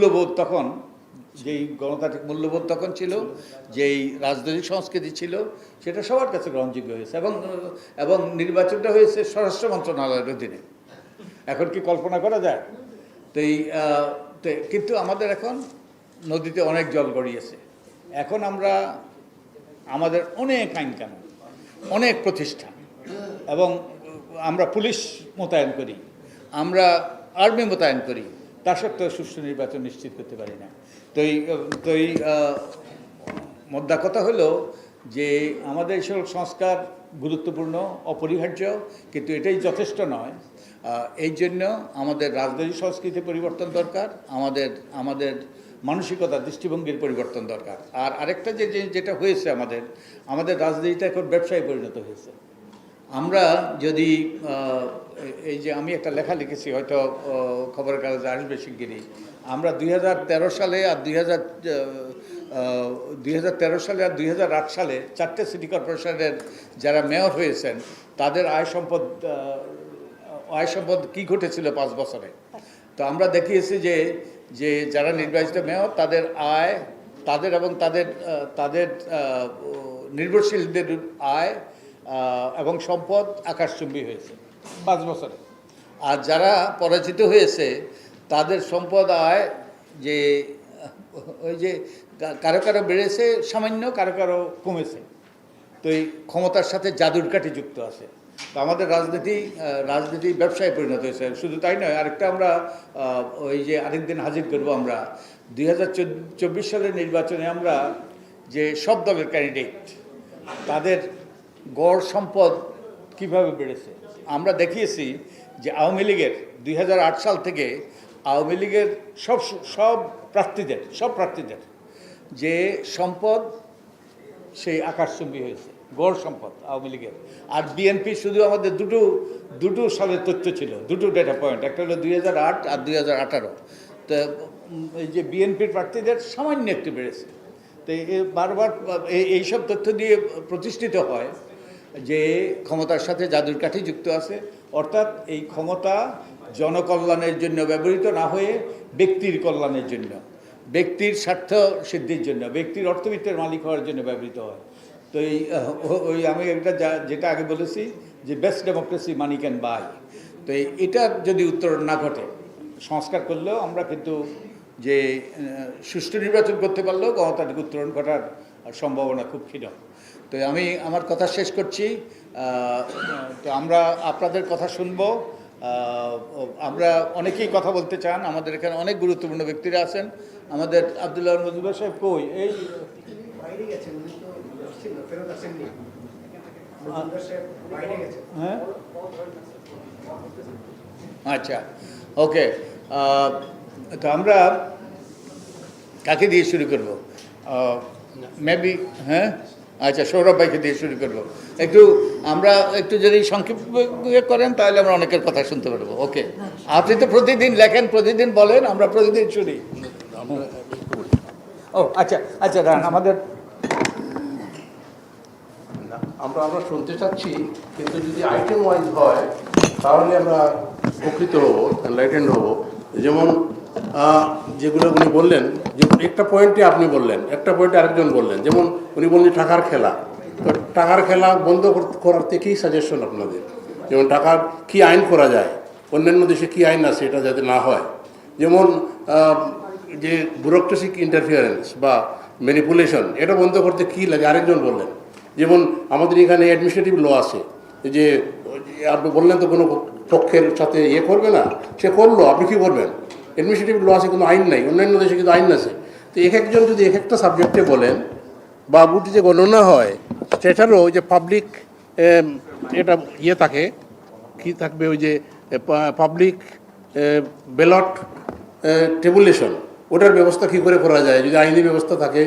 মূল্যবোধ তখন যেই গণতান্ত্রিক মূল্যবোধ তখন ছিল যেই রাজনৈতিক সংস্কৃতি ছিল সেটা সবার কাছে গ্রহণযোগ্য হয়েছে এবং এবং নির্বাচনটা হয়েছে স্বরাষ্ট্র মন্ত্রণালয়ের অধীনে। এখন কি কল্পনা করা যায়? তো এই কিন্তু আমাদের এখন নদীতে অনেক জল গড়িয়েছে। এখন আমরা আমাদের অনেক আইন কানুন অনেক প্রতিষ্ঠান এবং আমরা পুলিশ মোতায়েন করি আমরা আর্মি মোতায়েন করি তা সত্ত্বেও সুষ্ঠু নির্বাচন নিশ্চিত করতে পারি না। তো এই তো এই মোদ্দা কথা হলো যে আমাদের এই সকল সংস্কার গুরুত্বপূর্ণ, অপরিহার্য, কিন্তু এটাই যথেষ্ট নয়। এই জন্য আমাদের রাজনৈতিক সংস্কৃতি পরিবর্তন দরকার, আমাদের আমাদের মানসিকতা দৃষ্টিভঙ্গির পরিবর্তন দরকার। আর আরেকটা যে- যেটা হয়েছে আমাদের আমাদের রাজনীতিটা এখন ব্যবসায় পরিণত হয়েছে। আমরা যদি এই যে আমি একটা লেখা লিখেছি, হয়তো খবরের কাগজে আসবে শিগগিরই। আমরা দুই হাজার তেরো সালে আর দুই হাজার দুই সালে আর দুই হাজার আট সালে চারটে সিটি কর্পোরেশনের যারা মেয়র হয়েছেন, তাদের আয় সম্পদ আয় সম্পদ কী ঘটেছিল পাঁচ বছরে? তো আমরা দেখিয়েছি যে যে যারা নির্বাচিত মেয়র, তাদের আয়, তাদের এবং তাদের তাদের নির্ভরশীলদের আয় এবং সম্পদ আকাশচুম্বী হয়েছে পাঁচ বছরে। আর যারা পরাজিত হয়েছে, তাদের সম্পদ আয় যে, ওই যে কারও কারও বেড়েছে, সামান্য কারও কারও কমেছে। তো এই ক্ষমতার সাথে জাদুর কাঠি যুক্ত আছে। তো আমাদের রাজনীতি রাজনীতি ব্যবসায় পরিণত হয়েছে। শুধু তাই নয়, আরেকটা আমরা ওই যে আরেকদিন হাজির করব আমরা। দুই হাজার চব্বিশ সালের নির্বাচনে আমরা যে সব দলের ক্যান্ডিডেট তাদের গড় সম্পদ কীভাবে বেড়েছে? আমরা দেখিয়েছি যে আওয়ামী লীগের দুই হাজার আট সাল থেকে আওয়ামী লীগের সব সব প্রার্থীদের সব প্রার্থীদের যে সম্পদ সেই আকাশচুম্বী হয়েছে, গড় সম্পদ আওয়ামী লীগের। আর বিএনপি শুধু আমাদের দুটো দুটো সালের তথ্য ছিল, দুটো ডেটা পয়েন্ট একটা হলো দুই হাজার আট আর দুই তো এই যে বিএনপির প্রার্থীদের সামান্য একটু বেড়েছে। তো বারবার এই- এইসব তথ্য দিয়ে প্রতিষ্ঠিত হয় যে ক্ষমতার সাথে জাদুর কাঠি যুক্ত আছে, অর্থাৎ এই ক্ষমতা জনকল্যাণের জন্য ব্যবহৃত না হয়ে ব্যক্তির কল্যাণের জন্য, ব্যক্তির স্বার্থ সিদ্ধির জন্য, ব্যক্তির অর্থবিত্তের মালিক হওয়ার জন্য ব্যবহৃত হয়। তো এই ওই আমি একটা যেটা আগে বলেছি যে best democracy money can buy তো এটার যদি উত্তরণ না ঘটে, সংস্কার করলেও আমরা কিন্তু যে সুষ্ঠু নির্বাচন করতে পারলেও গণতান্ত্রিক উত্তরণ ঘটার সম্ভাবনা খুব ক্ষীণ। তো আমি আমার কথা শেষ করছি। তো আমরা আপনাদের কথা শুনব। আমরা অনেকেই কথা বলতে চান। আমাদের এখানে অনেক গুরুত্বপূর্ণ ব্যক্তিরা আছেন। আমাদের আবদুল্লাহ মজুবার সাহেব কই? এই হ্যাঁ? আচ্ছা ওকে। তো আমরা কাকে দিয়ে শুরু করব? মেবি হ্যাঁ? আচ্ছা সৌরভ ভাইকে দিয়ে শুরু করব। একটু আমরা একটু যদি সংক্ষিপ্ত ইয়ে করেন তাহলে আমরা অনেকের কথা শুনতে পারব। ওকে। আপনি তো প্রতিদিন লেখেন প্রতিদিন বলেন আমরা প্রতিদিন শুনি। ও আচ্ছা আচ্ছা দাঁড়ান আমাদের না, আমরা আমরা শুনতে চাচ্ছি কিন্তু যদি আইটেম ওয়াইজ হয় তাহলে আমরা উপকৃত হব এনলাইটেন্ড হব। যেমন যেগুলো উনি বললেন, যে একটা পয়েন্টে আপনি বললেন, একটা পয়েন্টে আরেকজন বললেন, যেমন উনি বললেন টাকার খেলা। তো টাকার খেলা বন্ধ করতে কী সাজেশন আপনাদের? যেমন টাকার কি আইন করা যায়? অন্যান্য দেশে কি আইন আছে এটা যাতে না হয়? যেমন যে ব্যুরোক্রেসিক ইন্টারফিয়ারেন্স বা ম্যানিপুলেশন এটা বন্ধ করতে কী লাগে? আরেকজন বললেন। যেমন আমাদের এখানে অ্যাডমিনিস্ট্রেটিভ ল আছে, যে আপনি বললেন তো কোনো পক্ষের সাথে ইয়ে করবে না? সে করল, আপনি কি করবেন অ্যাডমিনিস্ট্রেটিভ ল আছে, কোনো আইন নাই, অন্যান্য দেশে কিন্তু আইন আছে। তো এক একজন যদি এক একটা সাবজেক্টে বলেন বা যে গণনা হয়, সেটারও যে পাবলিক এটা ইয়ে থাকে, কি থাকবে ওই যে পাবলিক ব্যালট টেবুলেশন ওটার ব্যবস্থা কী করে করা যায়? যদি আইনি ব্যবস্থা থাকে,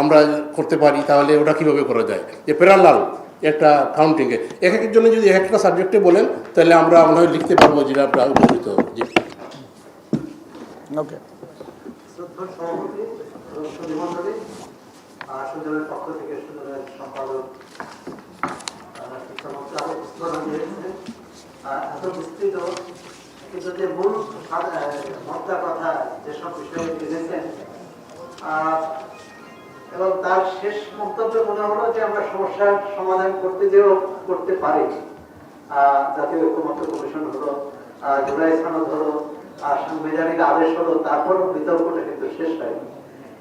আমরা করতে পারি, তাহলে ওটা কীভাবে করা যায়? যে প্যারালাল একটা কাউন্টিংয়ে এক এক জন্য যদি এক একটা সাবজেক্টে বলেন, তাহলে আমরা মনে হয় লিখতে পারব যেটা আমরা উপকৃত হব। ওকে যেসব বিষয়ে জেনেছেন এবং তার শেষ মন্তব্যে মনে হলো যে আমরা সমস্যার সমাধান করতে যেও করতে পারি। আহ, জাতীয় ঐক্যমত্য কমিশন হলো জুলাই সনদ হলো আর সাংবিধানিক আদেশ হলো তারপরও বিতর্কটা কিন্তু শেষ হয়নি।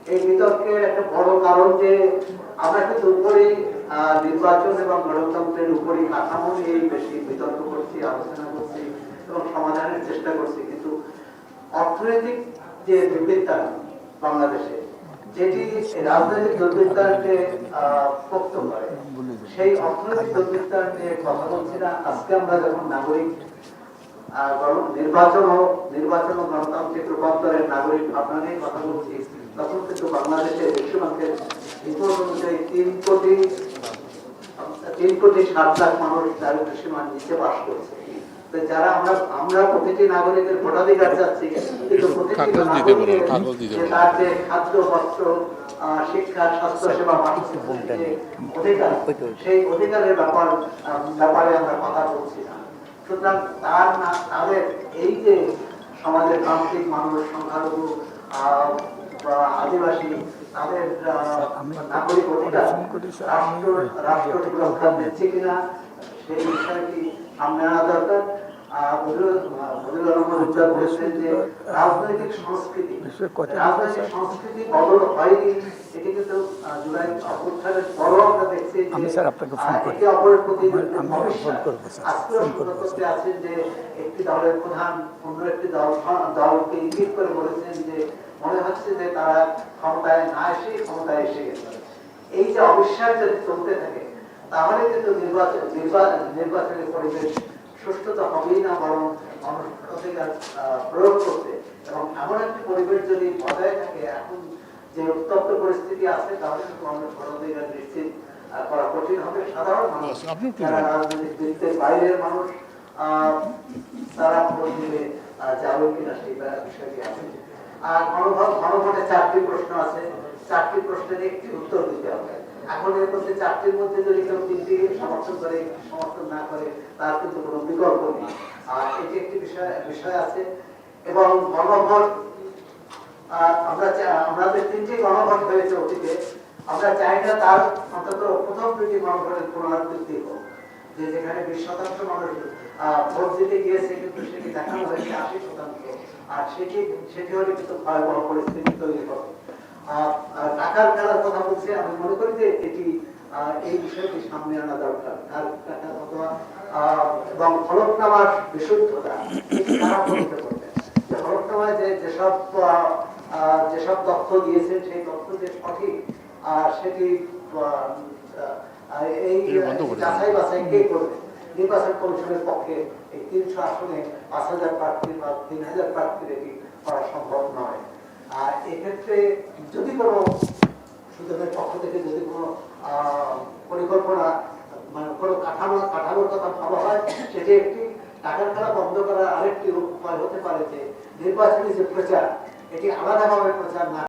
এই বিতর্কের একটা বড় কারণ যে আমরা কিন্তু উপরেই নির্বাচন এবং গণতন্ত্রের উপরই কাঠামো নিয়েই বেশি বিতর্ক করছি আলোচনা করছি এবং সমাধানের চেষ্টা করছি। কিন্তু অর্থনৈতিক যে দুর্বৃত্তায়ন বাংলাদেশে যেটি রাজনৈতিক দুর্বৃত্তায়নকে আহ, পোক্ত করে সেই অর্থনৈতিক দুর্বৃত্তায়ন নিয়ে কথা বলছি না। আজকে আমরা যখন নাগরিক নির্বাচন ও নির্বাচন ও গণতান্ত্রিক রূপান্তরের নাগরিক ভাবনা নিয়ে কথা বলছি। তখন কিন্তু বাংলাদেশে বিশ্বব্যাংকের রিপোর্ট অনুযায়ী তিন কোটি তিন কোটি সাত লাখ মানুষ দারিদ্র সীমার নিচে বাস করছে। যারা আমরা আমরা প্রতিটি নাগরিকের ভোটাধিকার চাচ্ছি কিন্তু প্রতিটি কাগজ দিতে বলুন, নাগরিকের কাগজ দিতে যে বলুন। তার যে খাদ্য বস্ত্র শিক্ষা স্বাস্থ্য সেবা অধিকার সেই অধিকারের ব্যাপার ব্যাপারে আমরা কথা বলছি না। সুতরাং তার না, তাদের এই যে সমাজের প্রান্তিক মানুষ, সংখ্যালঘু আদিবাসী, তাদের নাগরিক অধিকার, রাষ্ট্র রাষ্ট্র সুরক্ষা দিচ্ছে কিনা, সেই বিষয়টি সামনে আনা দরকার। আহ, বদিউল আহ, বদিউল রহমান উজ্জ্বল বলেছেন যে রাজনৈতিক সংস্কৃতি। রাজনৈতিক সংস্কৃতি বদল হয়নি। এটি কিন্তু জুলাই অভ্যুত্থানের পরও আমরা দেখছি আমি স্যার আপনাকে ফোন করি। একে অপরের প্রতি আমি ফোন করব স্যার, ফোন করব আছেন যে একটি দলের প্রধান অন্য একটি দল দলকে ইঙ্গিত করে বলেছেন যে মনে হচ্ছে যে তারা ক্ষমতায় না এসে ক্ষমতায় এসে গেছে। এই যে অবিশ্বাস যদি চলতে থাকে তাহলে কিন্তু নির্বাচন নির্বাচন নির্বাচনের পরিবেশ সুস্থতা হবেই না বরং আহ, প্রয়োগ করতে এবং এমন একটি পরিবেশ যদি বজায় থাকে এখন যে উত্তপ্ত পরিস্থিতি আছে তাহলে মানুষ নিশ্চিত করা কঠিন হবে। সাধারণ মানুষ যারা রাজনৈতিক বাইরের মানুষ তারা ভোট যাবে কিনা সেই বিষয়টি আছে। আর গণভোট গণভোটে চারটি প্রশ্ন আছে। চারটি প্রশ্নের একটি উত্তর দিতে হবে। এখন মধ্যে চারটির মধ্যে যদি কেউ তিনটি সমর্থন করে, সমর্থন না করে, তার কিন্তু কোনো বিকল্প নেই। আর এটি একটি বিষয় বিষয় আছে। এবং গণভোট আমরা আমাদের তিনটি গণভোট হয়েছে অতীতে আমরা চাই না তার অন্তত প্রথম দুটি গণভোটের পুনরাবৃত্তি হোক, যে যেখানে বিশ শতাংশ মানুষ ভোট দিতে গিয়েছে কিন্তু সেটি দেখানো হয়েছে আশি শতাংশ। আর সেটি সেটি হলে কিন্তু ভয়াবহ পরিস্থিতি তৈরি হবে। টাকার খেলার কথা বলছি আমি মনে করি যে এটি এই বিষয়টি সামনে আনা দরকার। আর টাকা অথবা এবং ফলকনামার বিশুদ্ধতা এটি পরীক্ষা করবে। যে হলফনামায় যে যেসব যেসব তথ্য দিয়েছেন সেই তথ্য যে সঠিক আর সেটি এই যাচাই বাছাই কে করবে? নির্বাচন কমিশনের পক্ষে এই তিনশো আসনে পাঁচ হাজার প্রার্থী বা তিন হাজার প্রার্থীর এটি করা সম্ভব নয়। আর এক্ষেত্রে যদি কোনো সুযোগের পক্ষ থেকে যদি কোনো পরিকল্পনা মানে কোনো কাঠামো, কাঠামোর কথা ভাবা হয়, সেটি একটি টাকার খেলা বন্ধ করার আরেকটি উপায় হতে পারে যে, নির্বাচনী যে প্রচার, এটি আলাদাভাবে প্রচার না